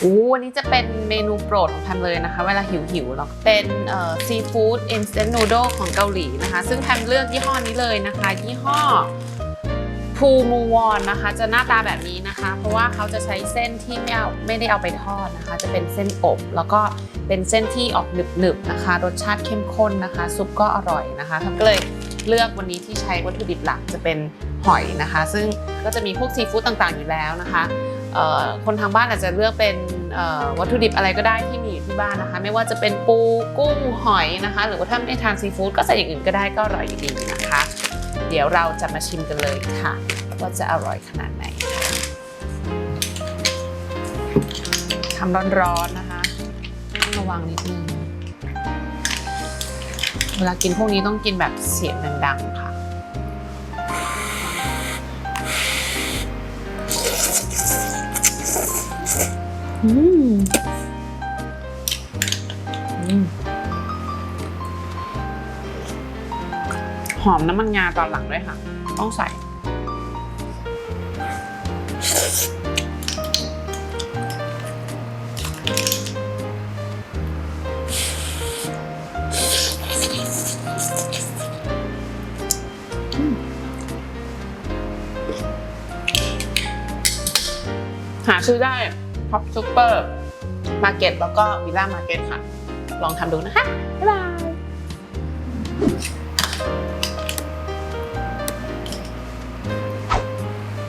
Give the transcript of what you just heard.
โอ้อันนี้จะเป็นเมนูโปรดของแพมเลยนะคะ เวลาหิวหิวๆแล้วเป็นเอ่อซีฟู้ดอินสแตนต์นูโดของเกาหลีนะคะ ซึ่งแพมเลือกยี่ห้อนี้เลยนะคะ ยี่ห้อพูมูวอนนะคะ จะหน้าตาแบบนี้นะคะ เพราะว่าเขาจะใช้เส้นที่ไม่เอาไม่ได้เอาไปทอดนะคะ จะเป็นเส้นอบแล้วก็เป็นเส้นที่ออกหนึบๆนะคะ รสชาติเข้มข้นนะคะ ซุปก็อร่อยนะคะแพมก็เลยเลือกวันนี้ที่ใช้วัตถุดิบหลักจะเป็นหอยนะคะ ซึ่งก็จะมีพวกซีฟู้ดต่างๆอยู่แล้วนะคะ คนทางบ้านอาจจะเลือกเป็นวัตถุดิบอะไรก็ได้ที่มีอยู่ที่บ้านนะคะ ไม่ว่าจะเป็นปูกุ้งหอยนะคะ หรือว่าถ้าไม่ทานซีฟู้ดก็ใส่อย่างอื่นก็ได้ก็อร่อยดีนะคะ เดี๋ยวเราจะมาชิมกันเลยค่ะว่าจะอร่อยขนาดไหนทำร้อนๆนะคะระวังนิดนึงเวลากินพวกนี้ต้องกินแบบเสียงดังๆค่ะ อืมหอมน้ำมันงาตอนหลังด้วยค่ะ ต้องใส่ หาซื้อได้ ท็อปซูเปอร์มาร์เก็ตแล้วก็วิลล่ามาร์เก็ตค่ะ ลองทำดูนะคะ บ๊ายบาย